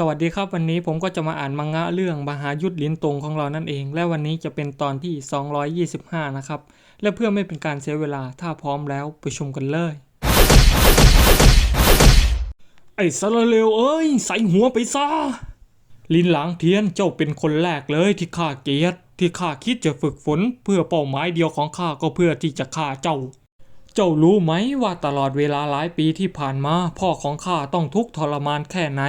สวัสดีครับวันนี้ผมก็จะมาอ่านมังงะเรื่องมหายุทธลินตรงของเรานั่นเอง และวันนี้จะเป็นตอนที่ 225 นะครับ และเพื่อไม่เป็นการเสียเวลาถ้าพร้อมแล้วไปชมกันเลย ไอ้สารเลวเอ้ย ใส่หัวไปซะลินหลางเทียนเจ้าเป็นคนแรกเลยที่ข้าเกียดที่ข้าคิดจะฝึกฝน เพื่อเป้าหมายเดียวของข้าก็เพื่อที่จะฆ่าเจ้า เจ้ารู้ไหมว่าตลอดเวลาหลายปีที่ผ่านมา พ่อของข้าต้องทุกข์ทรมานแค่ไหน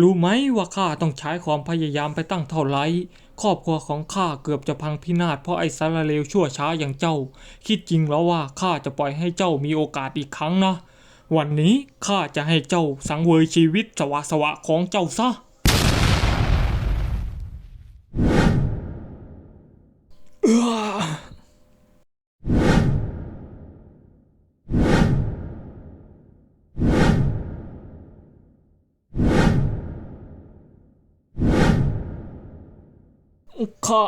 รู้ไหมว่าข้าต้องใช้ความพยายามไปตั้งเท่าไรครอบครัวของข้าเกือบจะพังพินาศเพราะไอ้สารเลวชั่วช้าอย่างเจ้า คิดจริงแล้วว่าข้าจะปล่อยให้เจ้ามีโอกาสอีกครั้งนะ วันนี้ข้าจะให้เจ้าสังเวยชีวิตสวะสวะของเจ้าซะ ข้า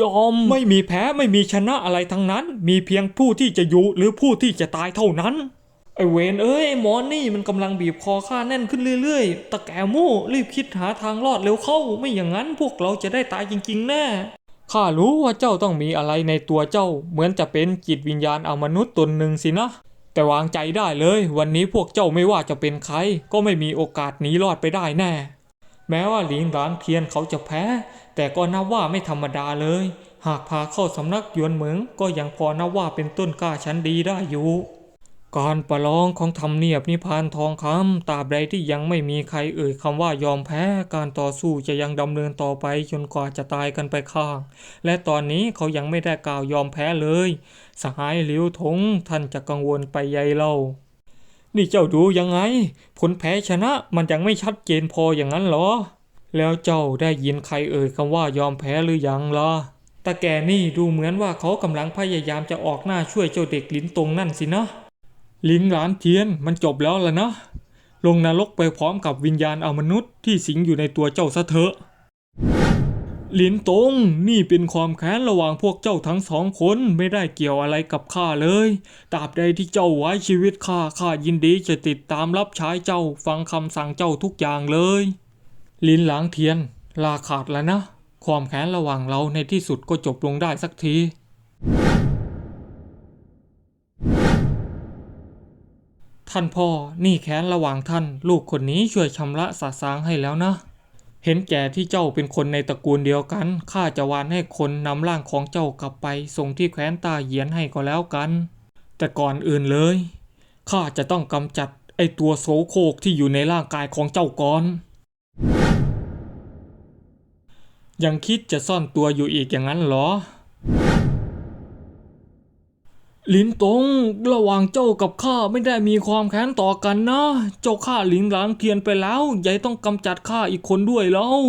ยอม ไม่มีแพ้ไม่มีชนะอะไรทั้งนั้น มีเพียงผู้ที่จะอยู่หรือผู้ที่จะตายเท่านั้น ไอเวนเอ้ยไอ้หมอนนี่มันกำลังบีบคอข้าแน่นขึ้นเรื่อยๆ ตะแกโม่รีบคิดหาทางรอดเร็วเข้า ไม่อย่างนั้นพวกเราจะได้ตายจริงๆ แน่ข้ารู้ว่าเจ้าต้องมีอะไรในตัวเจ้า เหมือนจะเป็นจิตวิญญาณเอามนุษย์ตนหนึ่งสินะแต่วางใจได้เลย วันนี้พวกเจ้าไม่ว่าจะเป็นใคร ก็ไม่มีโอกาสหนีรอดไปได้แน่ แม้ว่าหลิงหลานเทียนเขาจะแพ้ แต่ก็นับว่าไม่ธรรมดาเลย หากพาเข้าสำนักยวนเหมิงก็ยังพอนับว่าเป็นต้นกล้าชั้นดีได้อยู่ การประลองของทำเนียบนิพานทองคำตราบใดที่ยังไม่มีใครเอ่ยคำว่ายอมแพ้ การต่อสู้จะยังดำเนินต่อไปจนกว่าจะตายกันไปข้าง และตอนนี้เขายังไม่ได้กล่าวยอมแพ้เลย สหายหลิวทงท่านจะกังวลไปใยเล่า นี่เจ้าดูยังไง ผลแพ้ชนะมันยังไม่ชัดเจนพออย่างนั้นเหรอ แล้วเจ้าได้ยินใครเอ่ยคำว่ายอมแพ้หรือยังล่ะตาแกนี่ดูเหมือนว่าเขากำลังพยายามจะออกหน้าช่วยเจ้าเด็กลิ้นตรงนั่นสินะ ลิ้นหลานเทียนมันจบแล้วล่ะนะ ลงนรกไปพร้อมกับวิญญาณอมนุษย์ที่สิงอยู่ในตัวเจ้าซะเถอะ ลินตง นี่เป็นความแค้นระหว่างพวกเจ้าทั้งสองคนไม่ได้เกี่ยวอะไรกับข้าเลยตราบใดที่เจ้าไว้ชีวิตข้าข้ายินดีจะติดตามรับใช้เจ้าฟังคำสั่งเจ้าทุกอย่างเลยลินหลางเทียน ลาขาดแล้วนะ ความแค้นระหว่างเราในที่สุดก็จบลงได้สักทีท่านพ่อ นี่แค้นระหว่างท่าน ลูกคนนี้ช่วยชำระสาสางให้แล้วนะ เห็นแก่ที่เจ้าเป็นคนในตระกูลเดียวกัน ข้าจะวานให้คนนำร่างของเจ้ากลับไป ส่งที่แคว้นตาเหยียนให้ก็แล้วกัน แต่ก่อนอื่นเลย ข้าจะต้องกำจัดไอตัวโสโครกที่อยู่ในร่างกายของเจ้าก่อน ยังคิดจะซ่อนตัวอยู่อีกอย่างนั้นเหรอ ลินตงระหว่างเจ้ากับข้าไม่ได้มีความแค้นต่อกันนะ เจ้าฆ่าหลิงหลางเทียนไปแล้วยายต้องกำจัดข้าอีกคนด้วยแล้ว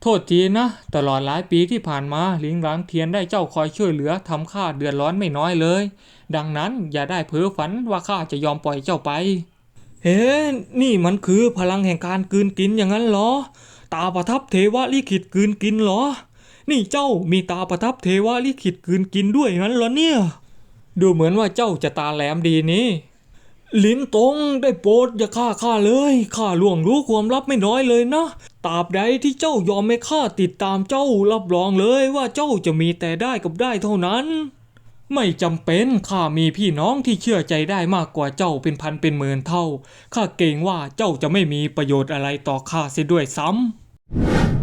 โทษทีนะ ตลอดหลายปีที่ผ่านมาหลิงหลางเทียนได้เจ้าคอยช่วยเหลือทำข้าเดือดร้อนไม่น้อยเลย ดังนั้นอย่าได้เพ้อฝันว่าข้าจะยอมปล่อยเจ้าไป เฮ้นี่มันคือพลังแห่งการกืนกินอย่างนั้นเหรอ ตาประทับเทวะลิขิตกืนกินเหรอ นี่เจ้ามีตาประทับเทวะลิขิตกืนกินด้วยงั้นเหรอเนี่ย ดูเหมือนว่าเจ้าจะตาแหลมดีนี่ลิ้นตรงได้โปรดอย่าฆ่าข้าเลยข้าล่วงรู้ความลับไม่น้อยเลยนะตราบใดที่เจ้ายอมให้ข้าติดตามเจ้ารับรองเลยว่าเจ้าจะมีแต่ได้กับได้เท่านั้น ไม่จำเป็นข้ามีพี่น้องที่เชื่อใจได้มากกว่าเจ้าเป็นพันเป็นหมื่นเท่าข้าเกรงว่าเจ้าจะไม่มีประโยชน์อะไรต่อข้าเสียด้วยซ้ำ